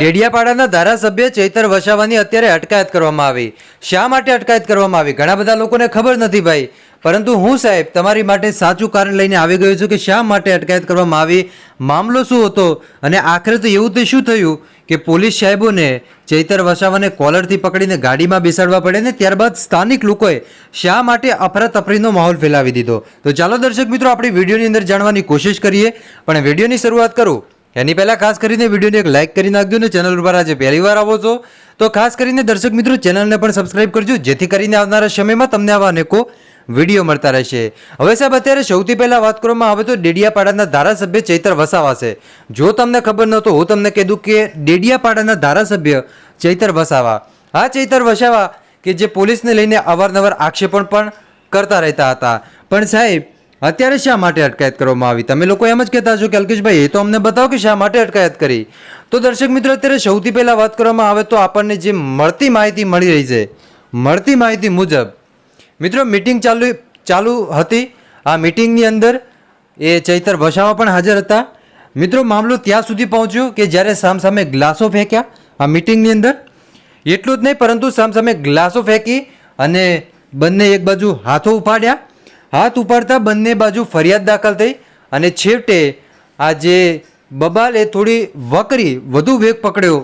ડેડિયાપાડાના ધારાસભ્ય ચૈતર વસાવાની અત્યારે અટકાયત કરવામાં આવી. શા માટે અટકાયત કરવામાં આવી? ઘણા બધા લોકોને ખબર નથી ભાઈ. પરંતુ હું સાહેબ, તમારી માટે સાચું કારણ લઈને આવી ગયો છું કે શા માટે અટકાયત કરવામાં આવી? મામલો શું હતો? અને આખરે તો એવું તે શું થયું કે પોલીસ સાહેબોને ચૈતર વસાવાને કોલરથી પકડીને ગાડીમાં બેસાડવા પડે ને ત્યારબાદ સ્થાનિક લોકોએ શા માટે અફરાતફરીનો માહોલ ફેલાવી દીધો? તો ચાલો દર્શક મિત્રો, આપણી વિડીયોની અંદર જાણવાની કોશિશ કરીએ. પણ વિડીયોની શરૂઆત કરું. એની પહેલાં ખાસ કરીને વિડીયોને એક લાઇક કરી નાખજો ને ચેનલ ઉપર આજે પહેલી વાર આવો છો, તો ખાસ કરીને દર્શક મિત્રો ચેનલને પણ સબસ્ક્રાઇબ કરજો, જેથી કરીને આવનારા સમયમાં તમને આવા અનેકો વીડિયો મળતા રહેશે. હવે સાહેબ, અત્યારે સૌથી પહેલાં વાત કરવામાં આવે તો ડેડિયાપાડાના ધારાસભ્ય ચૈતર વસાવા છે. જો તમને ખબર ન તો હું તમને કહી દઉં કે ડેડિયાપાડાના ધારાસભ્ય ચૈતર વસાવા. આ ચૈતર વસાવા, કે જે પોલીસને લઈને અવારનવાર આક્ષેપણ પણ કરતા રહેતા હતા. પણ સાહેબ અત્યારે શા માટે અટકાયત કરવામાં આવી? તમે લોકો એમ જ કહેતા છો કે અલ્કેશભાઈ, એ તો અમને બતાવો કે શા માટે અટકાયત કરી? તો દર્શક મિત્રો, અત્યારે સૌથી પહેલાં વાત કરવામાં આવે તો આપણને જે મળતી માહિતી મળી રહી છે, મળતી માહિતી મુજબ, મિત્રો મીટિંગ ચાલુ ચાલુ હતી. આ મીટિંગની અંદર એ ચૈતર વસાવા પણ હાજર હતા. મિત્રો, મામલો ત્યાં સુધી પહોંચ્યો કે જ્યારે સામસામે ગ્લાસો ફેંક્યા આ મીટિંગની અંદર. એટલું જ નહીં, પરંતુ સામસામે ગ્લાસો ફેંકી અને બંને એક બાજુ હાથો ઉપાડ્યા. હાથ ઉપાડતા બંને બાજુ ફરિયાદ દાખલ થઈ અને છેવટે આ જે બબાલ થોડી વકરી, વધુ વેગ પકડ્યો.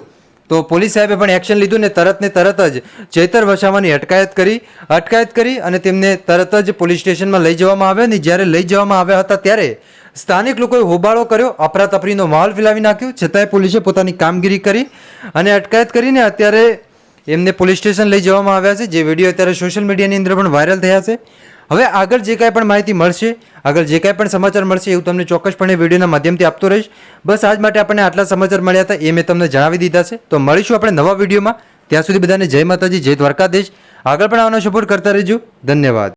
તો પોલીસ સાહેબે પણ એક્શન લીધું ને તરત ને તરત જ ચેતર વસાવાની અટકાયત કરી અટકાયત કરી અને તેમને તરત જ પોલીસ સ્ટેશનમાં લઈ જવામાં આવ્યા ને જ્યારે લઈ જવામાં આવ્યા હતા ત્યારે સ્થાનિક લોકોએ હોબાળો કર્યો, અફરાતફરીનો માહોલ ફેલાવી નાખ્યો. છતાંય પોલીસે પોતાની કામગીરી કરી અને અટકાયત કરીને અત્યારે એમને પોલીસ સ્ટેશન લઈ જવામાં આવ્યા છે. જે વીડિયો અત્યારે સોશિયલ મીડિયાની અંદર પણ વાયરલ થયા છે. હવે આગળ જે કાંઈ પણ માહિતી મળશે, આગળ જે કાંઈ પણ સમાચાર મળશે એવું તમને ચોક્કસપણે વિડીયોના માધ્યમથી આપતો રહીશ. બસ આજ માટે આપણને આટલા સમાચાર મળ્યા હતા એ મેં તમને જણાવી દીધા છે. તો મળીશું આપણે નવા વિડીયોમાં. ત્યાં સુધી બધાને જય માતાજી, જય દ્વારકાધીશ. આગળ પણ આવવાનો સપોર્ટ કરતા રહેજો. ધન્યવાદ.